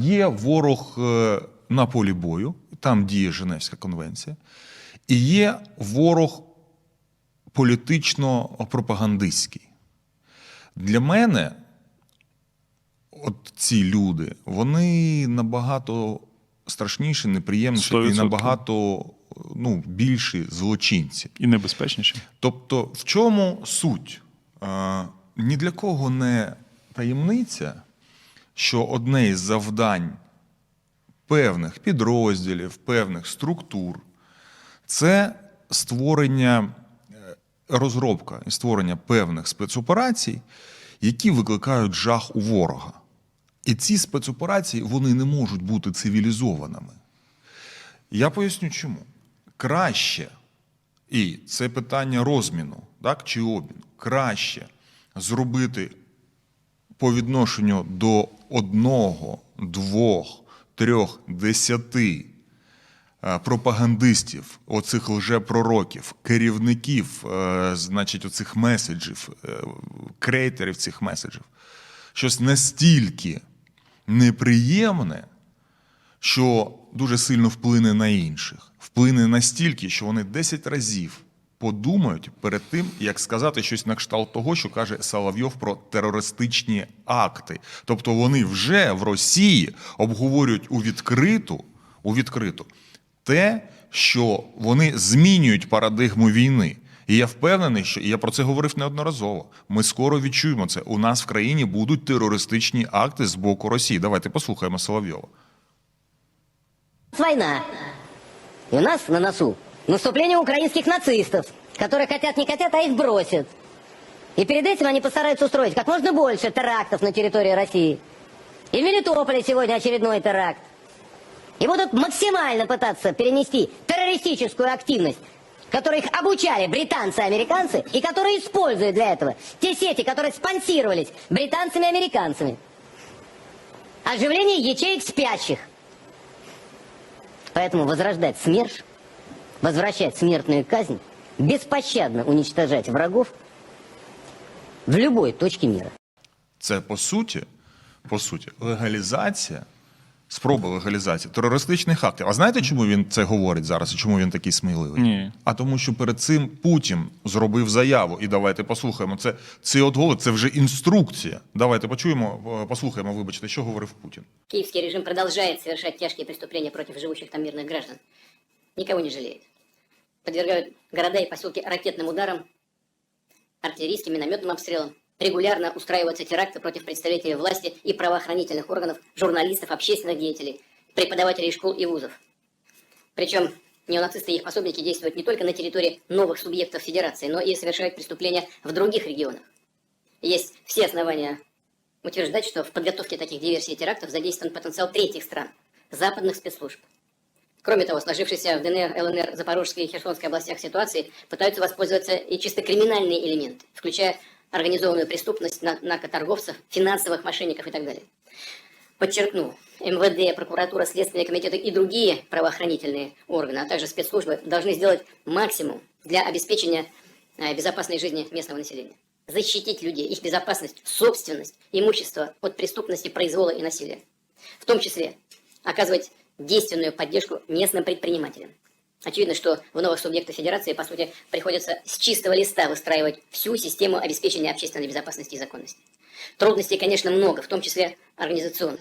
Є ворог е, на полі бою, там діє Женевська конвенція, і є ворог політично-пропагандистський. Для мене от ці люди, вони набагато страшніші, неприємніші і 100%. набагато ну, більші злочинці. І небезпечніше. Тобто, в чому суть? Е, ні для кого не таємниця, що одне із завдань певних підрозділів, певних структур це створення, е, розробка і створення певних спецоперацій, які викликають жах у ворога. І ці спецоперації вони не можуть бути цивілізованими. Я поясню чому. Краще, і це питання розміну так, чи обміну, краще зробити по відношенню до одного, двох, трьох, десяти е, пропагандистів, оцих лжепророків, керівників, е, значить, оцих меседжів, е, крейтерів цих меседжів, щось настільки неприємне, що дуже сильно вплине на інших. Вплине настільки, що вони 10 разів подумають перед тим, як сказати щось на кшталт того, що каже Соловйов про терористичні акти. Тобто вони вже в Росії обговорюють у відкриту, у відкриту те, що вони змінюють парадигму війни. І я впевнений, що і я про це говорив неодноразово. Ми скоро відчуємо це. У нас в країні будуть терористичні акти з боку Росії. Давайте послухаємо Соловйова. Война. И у нас на носу наступление украинских нацистов, которые хотят не хотят, а их бросят. И перед этим они постараются устроить как можно больше терактов на территории России. И в Мелитополе сегодня очередной теракт. И будут максимально пытаться перенести террористическую активность, которой их обучали британцы и американцы, и которые используют для этого те сети, которые спонсировались британцами и американцами. Оживление ячеек спящих. Поэтому возрождать СМЕРШ, возвращать смертную казнь, беспощадно уничтожать врагов в любой точке мира. Це по суті, по суті, легалізація, спроба легалізації терористичних актів. А знаєте, чому він це говорить зараз і чому він такий сміливий? Ні. А тому, що перед цим Путін зробив заяву. І давайте послухаємо. Це цей от голос, це вже інструкція. Давайте почуємо, е, послухаємо, вибачте, що говорив Путін. Киевский режим продолжает совершать тяжкие преступления против живущих там мирных граждан. Никого не жалеет. Подвергают города и поселки ракетным ударам, артиллерийским минометным обстрелам. Регулярно устраиваются теракты против представителей власти и правоохранительных органов, журналистов, общественных деятелей, преподавателей школ и вузов. Причем неонацисты и их пособники действуют не только на территории новых субъектов Федерации, но и совершают преступления в других регионах. Есть все основания утверждать, что в подготовке таких диверсий и терактов задействован потенциал третьих стран, западных спецслужб. Кроме того, сложившиеся в ДНР, ЛНР, Запорожской и Херсонской областях ситуации пытаются воспользоваться и чисто криминальные элементы, включая организованную преступность, на- наркоторговцев, финансовых мошенников и так далее. Подчеркну, МВД, прокуратура, Следственные комитеты и другие правоохранительные органы, а также спецслужбы должны сделать максимум для обеспечения э, безопасной жизни местного населения. Защитить людей, их безопасность, собственность, имущество от преступности, произвола и насилия. В том числе оказывать действенную поддержку местным предпринимателям. Очевидно, что в новых субъектах Федерации, по сути, приходится с чистого листа выстраивать всю систему обеспечения общественной безопасности и законности. Трудностей, конечно, много, в том числе организационных.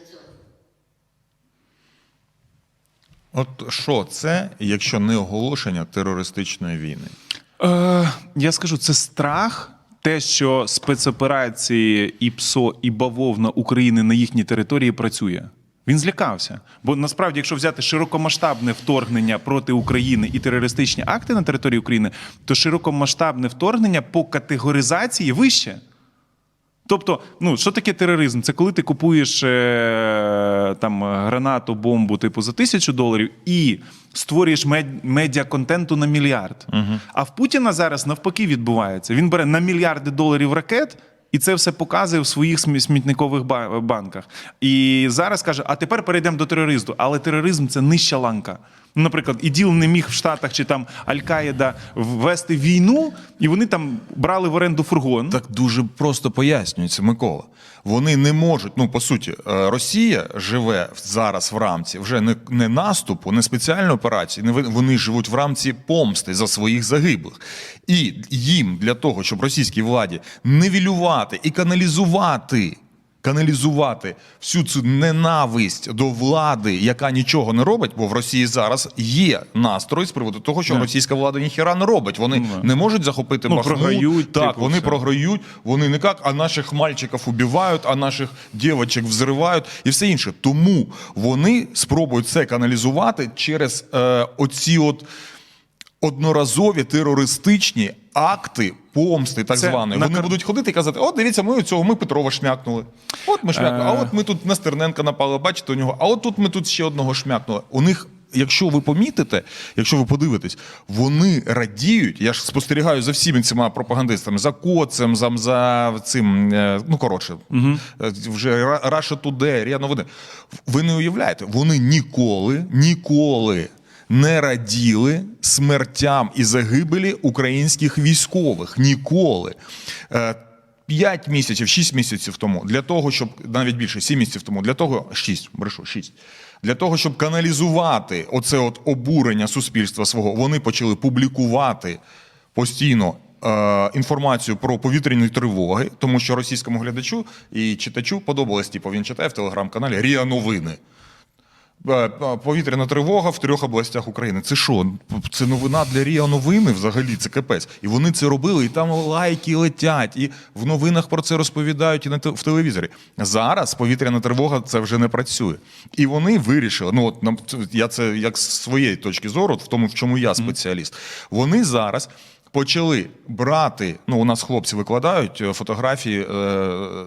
От що це, якщо не оголошення терористичної війни? Е, я скажу, це страх. Те, що спецоперації і ПСО, і бавовна України на їхній території працює. Він злякався. Бо насправді, якщо взяти широкомасштабне вторгнення проти України і терористичні акти на території України, то широкомасштабне вторгнення по категоризації вище. Тобто, ну що таке тероризм? Це коли ти купуєш е, там гранату, бомбу, типу за тисячу доларів і створюєш мед- медіаконтенту на мільярд. А в Путіна зараз навпаки відбувається. Він бере на мільярди доларів ракет І це все показує в своїх смітникових банках. І зараз каже: а тепер перейдемо до тероризму. Але тероризм це нижча ланка. Наприклад, іділ не міг в Штатах чи там Аль-Каїда ввести війну, і вони там брали в оренду фургон. Так дуже просто пояснюється, Микола. Вони не можуть. Ну, по суті, е, Росія живе зараз в рамці вже не, не наступу, не спеціальної операції. Не вони живуть в рамці помсти за своїх загиблих. І їм для того, щоб російській владі нивелювати і каналізувати. Каналізувати всю цю ненависть до влади, яка нічого не робить, бо в Росії зараз є настрой з приводу того, що Да. російська влада ніхіра не робить. Вони Ну, не можуть захопити Ну, Бахмут. програють, Так, типу, вони все. програють, вони не як, а наших мальчиків убивають, а наших дівчаток взривають і все інше. Тому вони спробують це каналізувати через е, оці от одноразові терористичні акти помсти, так Це званої. Вони кар- будуть ходити і казати: от дивіться, ми цього, ми Петрова шмякнули. От ми шмякнули, а Е. от ми тут на Стерненка напали, бачите у нього, а от тут ми тут ще одного шмякнули. У них. Якщо ви помітите, якщо ви подивитесь, вони радіють. Я ж спостерігаю за всіми цими пропагандистами, за Коцем, за, за цим, е, ну коротше, е, вже Ра- Russia Today, РІА Новини. Ви не уявляєте, вони ніколи, ніколи не раділи смертям і загибелі українських військових. Ніколи. Е, П'ять місяців, шість місяців тому, для того, щоб навіть більше, сім місяців тому, для того, шість, брешу, шість. Для того, щоб каналізувати оце от обурення суспільства свого, вони почали публікувати постійно е, інформацію про повітряні тривоги, тому що російському глядачу і читачу подобалось, типу, він читає в телеграм-каналі Ріа Новини. Е, е, Повітряна тривога в трьох областях України. Це що? Це новина для Ріа Новини взагалі, це капець. І вони це робили, і там лайки летять, і в новинах про це розповідають і на в телевізорі. Зараз повітряна тривога це вже не працює. І вони вирішили, ну от я це як з своєї точки зору, в тому, в чому я спеціаліст. Вони зараз. Почали брати, ну у нас хлопці викладають е, фотографії е,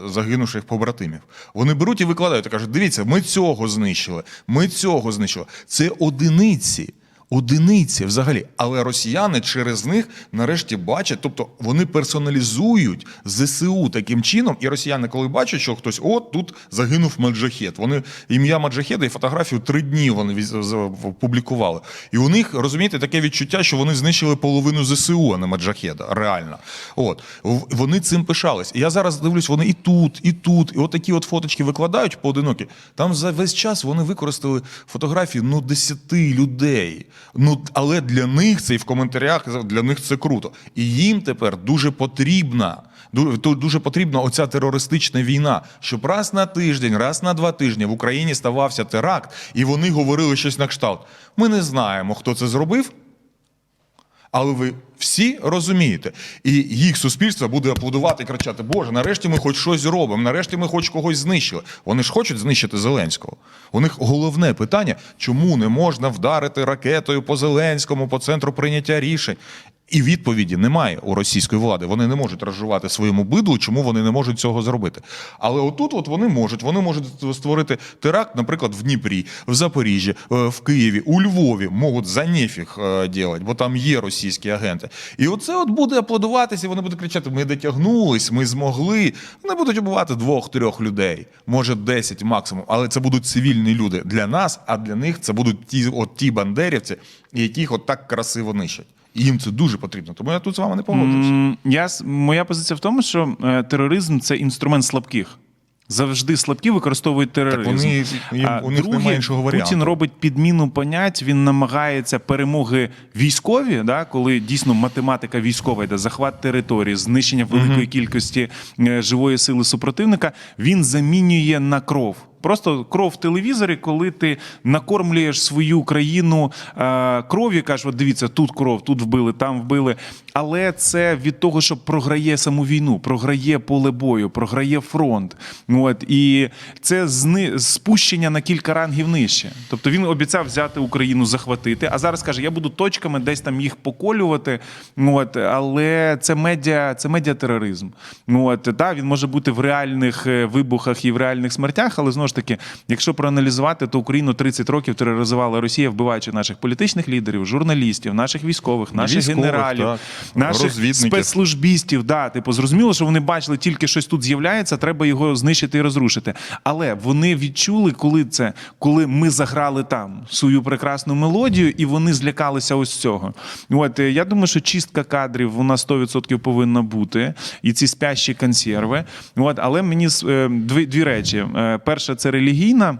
загинувших побратимів. Вони беруть і викладають і кажуть: дивіться, ми цього знищили, ми цього знищили. Це одиниці. Одиниці взагалі, але росіяни через них нарешті бачать, тобто вони персоналізують ЗСУ таким чином, і росіяни, коли бачать, що хтось от тут загинув маджахет. Вони ім'я маджахеда і фотографію три дні вони публікували. І у них розумієте таке відчуття, що вони знищили половину ЗСУ, а не маджахеда. Реально, от вони цим пишались. І я зараз дивлюсь, вони і тут, і тут, і от такі от фоточки викладають поодинокі. Там за весь час вони використали фотографії ну 10 людей. Ну але для них це і в коментарях для них це круто. І їм тепер дуже потрібна. ду- Дуже потрібна оця терористична війна, щоб раз на тиждень, раз на два тижні в Україні ставався теракт, і вони говорили щось на кшталт. Ми не знаємо, хто це зробив, але ви всі розумієте, і їх суспільство буде аплодувати і кричати: Боже, нарешті ми хоч щось зробимо, нарешті ми хоч когось знищили. Вони ж хочуть знищити Зеленського. У них головне питання, чому не можна вдарити ракетою по Зеленському, по центру прийняття рішень. І відповіді немає у російської влади. Вони не можуть розжувати своєму бидлу, чому вони не можуть цього зробити. Але отут от вони можуть. Вони можуть створити теракт, наприклад, в Дніпрі, в Запоріжжі, е, в Києві, у Львові можуть за нефіг робити, бо там є російські агенти. І оце от буде аплодуватися, вони будуть кричати: Ми дотягнулись, ми змогли. Вони будуть убивати двох-трьох людей, може десять максимум. Але це будуть цивільні люди для нас, а для них це будуть ті, от ті бандерівці, яких от так красиво нищать. І їм це дуже потрібно. Тому я тут з вами не погоджуюся. Я, моя позиція в тому, що е, тероризм це інструмент слабких. Завжди слабкі використовують тероризм. вони- їм- А у них друге, немає іншого варіанту. Путін робить підміну понять. Він намагається перемоги військові, да, коли дійсно математика військова йде, захват території, знищення великої кількості е, живої сили супротивника. Він замінює на кров. Просто кров в телевізорі, коли ти накормлюєш свою країну е, кров'ю, кажеш, от дивіться, тут кров, тут вбили, там вбили. Але це від того, що програє саму війну, програє поле бою, програє фронт. От і це зни... спущення на кілька рангів нижче. Тобто він обіцяв взяти Україну, захватити, а зараз каже: я буду точками десь там їх поколювати. От, але це медіа, це медіатероризм. От, та, він може бути в реальних е, вибухах і в реальних смертях, але знову ж таки, якщо проаналізувати, то Україну 30 років тероризувала Росія, вбиваючи наших політичних лідерів, журналістів, наших військових, наших Військових, генералів, так. наших спецслужбістів. Да, типу, зрозуміло, що вони бачили тільки щось тут з'являється, треба його знищити і розрушити. Але вони відчули, коли це, коли ми заграли там свою прекрасну мелодію, і вони злякалися ось цього. От е, я думаю, що чистка кадрів вона 100% повинна бути, і ці спящі консерви. От, але мені е, дві, дві речі: Е, перша це релігійна.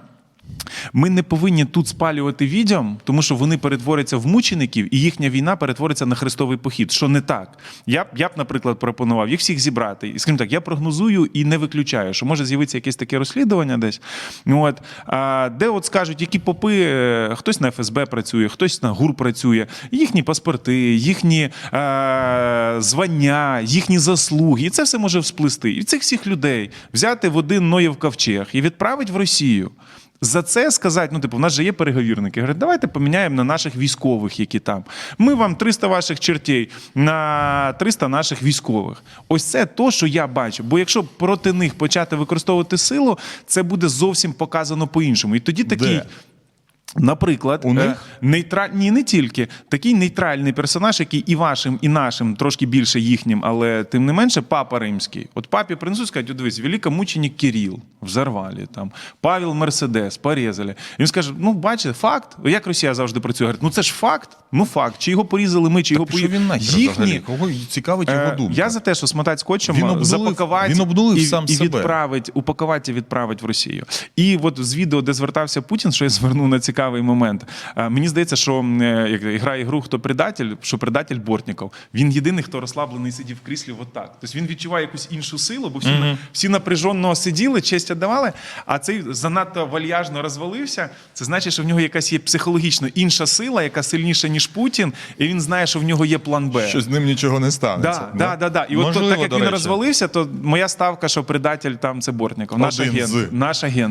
Ми не повинні тут спалювати відьом, тому що вони перетворяться в мучеників, і їхня війна перетвориться на хрестовий похід. Що не так? Я б, я б, наприклад, пропонував їх всіх зібрати. І скажімо так, я прогнозую і не виключаю, що може з'явитися якесь таке розслідування десь. От, а, де от скажуть, які попи, е, хтось на ФСБ працює, хтось на ГУР працює, їхні паспорти, їхні е, звання, їхні заслуги. І це все може всплисти. І цих всіх людей взяти в один Ноєв ковчег і відправити в Росію. За це сказати, ну типу, в нас же є переговірники. Говорять, давайте поміняємо на наших військових, які там. Ми вам 300 ваших чертей на 300 наших військових. Ось це то, що я бачу. Бо якщо проти них почати використовувати силу, це буде зовсім показано по-іншому. І тоді такий. Де? Наприклад, У них? нейтра... ні, не тільки такий нейтральний персонаж, який і вашим, і нашим, трошки більше їхнім, але тим не менше, папа римський. От папі принесуть, скажуть, «От дивись, великомученик Кирил взорвали там, Павел Мерседес порізали. Він скаже: ну, бачите, факт. Як Росія завжди працює? Говорить, ну це ж факт. Ну факт. Чи його порізали ми, чи його Що він нахер їхні. Кого цікавить його Е, думка? Я за те, що смотати скотчем, Він обдулив- запакувати він обдулив і, сам і себе. відправить, упакувати відправить в Росію. І от з відео, де звертався Путін, що я звернув на цікавий момент. Е, Мені здається, що е, як грає гру хто предатель, що предатель Бортніков. Він єдиний, хто розслаблений сидів в кріслі отак. Тобто він відчуває якусь іншу силу, бо всі, на- всі напряженно сиділи, честь віддавали, а цей занадто вальяжно розвалився. Це значить, що в нього якась є психологічно інша сила, яка сильніша, ніж Путін, і він знає, що в нього є план Б. Що з ним нічого не станеться. Да, да, да, да. І от Можливо, то, так як він розвалився, то моя ставка, що предатель там це Бортніков. Наш агент. з. Наш агент.